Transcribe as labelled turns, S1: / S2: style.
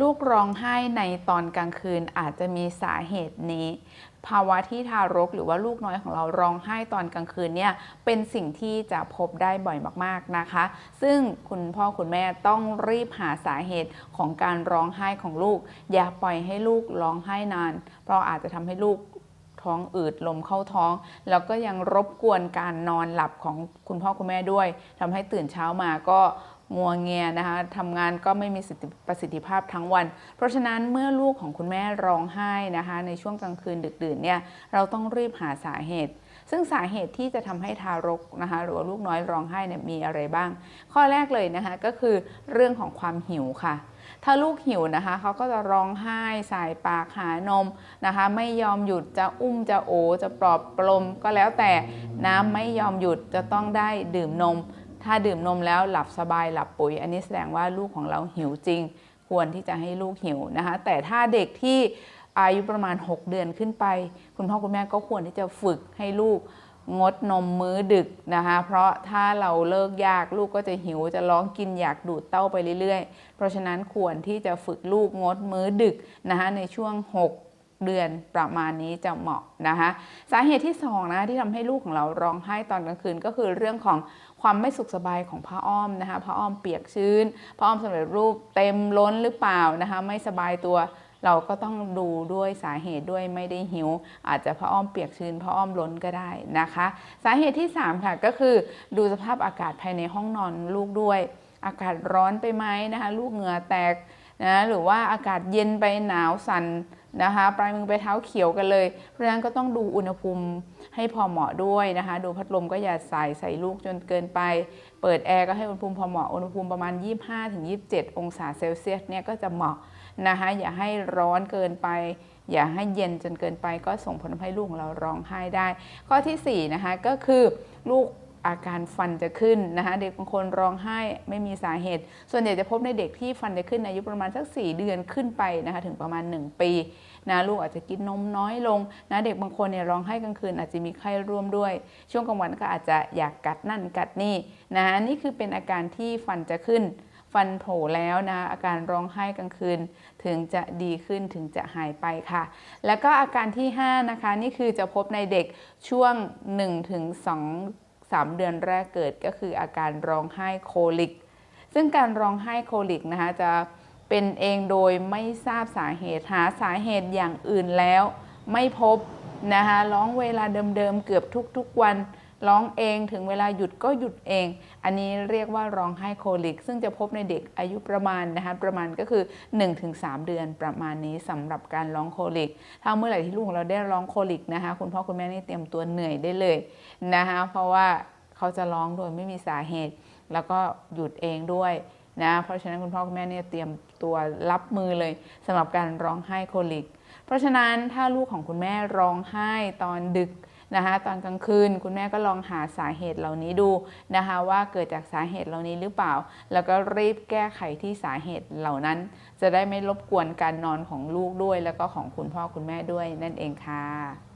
S1: ลูกร้องไห้ในตอนกลางคืนอาจจะมีสาเหตุนี้ ภาวะที่ทารกหรือว่าลูกน้อยของเราร้องไห้ตอนกลางคืนเนี่ยเป็นสิ่งที่จะพบได้บ่อยมากๆนะคะ ซึ่งคุณพ่อคุณแม่ต้องรีบหาสาเหตุของการร้องไห้ของลูก อย่าปล่อยให้ลูกร้องไห้นาน เพราะอาจจะทำให้ลูกท้องอืดลมเข้าท้อง แล้วก็ยังรบกวนการนอนหลับของคุณพ่อคุณแม่ด้วยทำให้ตื่นเช้ามาก็ งัวเงียนะคะทำงานก็ไม่มีประสิทธิภาพทั้งวัน เพราะฉะนั้นเมื่อลูกของคุณแม่ร้องไห้นะคะในช่วงกลางคืนดึกดื่นเนี่ยเราต้องรีบหาสาเหตุ ซึ่งสาเหตุที่จะทำให้ทารกนะคะหรือว่าลูกน้อยร้องไห้เนี่ยมีอะไรบ้าง ข้อแรกเลยนะคะก็คือเรื่องของความหิวค่ะ ถ้าลูกหิวนะคะเขาก็จะร้องไห้สายปากหานมนะคะไม่ยอมหยุดจะอุ้มจะโอจะปลอบปลมก็แล้วแต่น้ำไม่ยอมหยุดจะต้องได้ดื่มนม ถ้าดื่มนมแล้วหลับสบายหลับปุ๋ย อันนี้แสดงว่าลูกของเราหิวจริง ควรที่จะให้ลูกหิวนะคะ แต่ถ้าเด็กที่อายุประมาณ 6 เดือนขึ้นไป คุณพ่อคุณแม่ก็ควรที่จะฝึกให้ลูกงดนมมื้อดึกนะคะ เพราะถ้าเราเลิกยากลูกก็จะหิวจะร้องกินอยากดูดเต้าไปเรื่อยๆ เพราะฉะนั้นควรที่จะฝึกลูกงดมื้อดึกนะคะในช่วง 6 เดือนประมาณนี้จะเหมาะนะคะสาเหตุที่2นะที่ทำให้ลูกของเราร้องไห้ตอนกลางคืนก็คือเรื่องของความไม่สุขสบายของผ้าอ้อมนะคะผ้าอ้อมเปียกชื้นผ้าอ้อมสำเร็จรูปเต็มล้นหรือเปล่านะคะไม่สบายตัวเราก็ต้องดูด้วยสาเหตุด้วยไม่ได้หิว อาจจะผ้าอ้อมเปียกชื้นผ้าอ้อมล้นก็ได้นะคะ สาเหตุที่ 3 ค่ะก็คือดูสภาพอากาศภายในห้องนอนลูกด้วย อากาศร้อนไปไหมนะคะ ลูกเหงื่อแตกนะหรือว่าอากาศเย็นไปหนาวสั่น นะคะปลายมือไปเท้าเขียวกันเลย เพราะฉะนั้นก็ต้องดูอุณหภูมิให้พอเหมาะด้วยนะคะ ดูพัดลมก็อย่าใส่ใส่ลูกจนเกินไป เปิดแอร์ก็ให้อุณหภูมิพอเหมาะ อุณหภูมิประมาณ 25-27 องศาเซลเซียสเนี่ยก็จะเหมาะนะคะอย่าให้ร้อนเกินไป อย่าให้เย็นจนเกินไป ก็ส่งผลทำให้ลูกของเราร้องไห้ได้ ข้อที่4นะคะก็คือลูก อาการฟันจะขึ้นนะคะเด็กบางคนร้องไห้ไม่มีสาเหตุ ส่วนใหญ่จะพบในเด็กที่ฟันจะขึ้นอายุประมาณสัก 4 เดือนขึ้นไปนะคะถึงประมาณ 1 ปีนะลูกอาจจะกินนมน้อยลงนะเด็กบางคนเนี่ยร้องไห้กลางคืนอาจจะมีไข้ร่วมด้วย ช่วงกลางวันก็อาจจะอยากกัดนั่นกัดนี่นะนี่คือเป็นอาการที่ฟันจะขึ้น ฟันโผล่แล้วนะอาการร้องไห้กลางคืน ถึงจะดีขึ้นถึงจะหายไปค่ะ แล้วก็อาการที่ 5 นะคะ นี่คือจะพบในเด็กช่วง 1-2 3 เดือนแรกเกิดก็คืออาการร้องไห้โคลิก ซึ่งการร้องไห้โคลิกนะคะจะเป็นเองโดยไม่ทราบสาเหตุหาสาเหตุอย่างอื่นแล้ว ไม่พบนะคะร้องเวลาเดิมๆเกือบทุกๆวัน ร้องเองถึงเวลาหยุดก็หยุดเอง อันนี้เรียกว่าร้องไห้โคลิก ซึ่งจะพบในเด็กอายุประมาณนะคะประมาณก็คือ 1-3 เดือนประมาณนี้สำหรับการร้องโคลิก ถ้าเมื่อไหร่ที่ลูกของเราได้ร้องโคลิกนะคะคุณพ่อคุณแม่นี่เตรียมตัวเหนื่อยได้เลยนะคะเพราะว่าเขาจะร้องโดยไม่มีสาเหตุ แล้วก็หยุดเองด้วยนะเพราะฉะนั้นคุณพ่อคุณแม่เนี่ยเตรียมตัวรับมือเลยสำหรับการร้องไห้โคลิก เพราะฉะนั้นถ้าลูกของคุณแม่ร้องไห้ตอนดึก นะคะตอนกลางคืนคุณแม่ก็ลองหาสาเหตุเหล่านี้ดูนะคะว่าเกิดจากสาเหตุเหล่านี้หรือเปล่า แล้วก็รีบแก้ไขที่สาเหตุเหล่านั้น จะได้ไม่รบกวนการนอนของลูกด้วย แล้วก็ของคุณพ่อคุณแม่ด้วยนั่นเองค่ะ